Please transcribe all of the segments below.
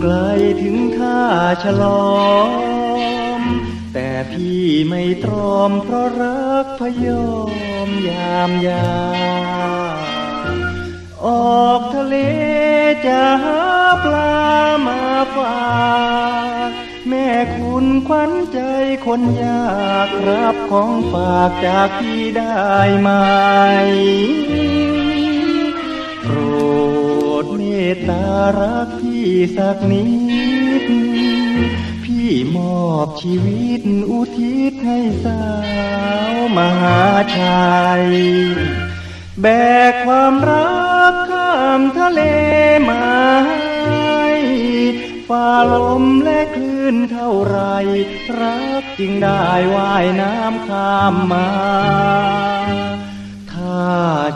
ไกลถึงท่าฉลอม แต่พี่ไม่ตรอมเพราะรักพยอมยามยา ออกทะเลจะหาปลามาฝากแม่คุณขวัญใจคนยากรับของฝากจากพี่ได้ไหม รักพี่สักนิด พี่มอบชีวิตอุทิศให้สาวมหาชัย แบกความรักข้ามทะเลมาฝ่าลมและคลื่นเท่าไร รักจึงได้ว่ายน้ำข้ามมา ถ้า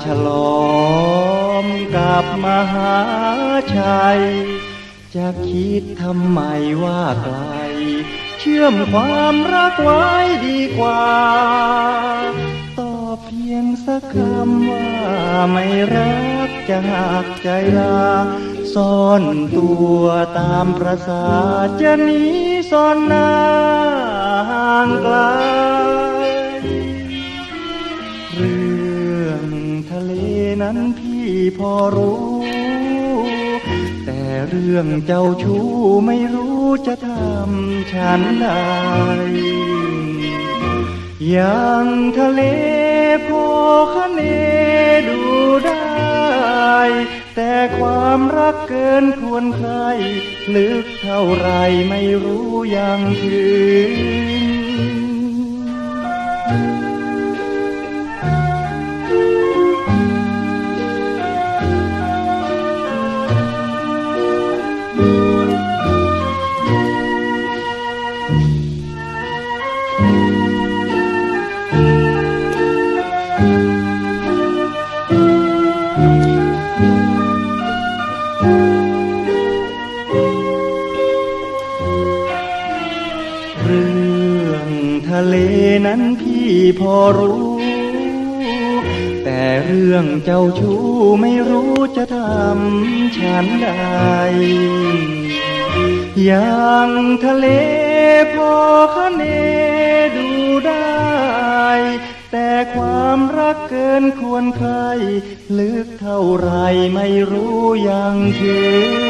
ฉลอง มกับมหาชัย จะคิดทำไมว่าไกล เชื่อมความรักไว้ดีกว่าตอบเพียงสักคำว่าไม่รักจะหักใจลา ซ่อนตัวตามประสาจะหนีซ่อนหน้าห่างไกลเรื่องทะเลนั้นพี่ พอรู้ แต่เรื่องเจ้าชู้ไม่รู้จะทำฉันใดอย่างทะเลพอคะเนดูได้ แต่ความรักเกินควรใคร ลึกเท่าไรไม่รู้ยังถึง ทะเลนั้นพี่พอรู้ แต่เรื่องเจ้าชู้ไม่รู้จะทำฉันใดอย่างทะเลพอคะเนดูได้ แต่ความรักเกินควรใคร ลึกเท่าไรไม่รู้ยังถึง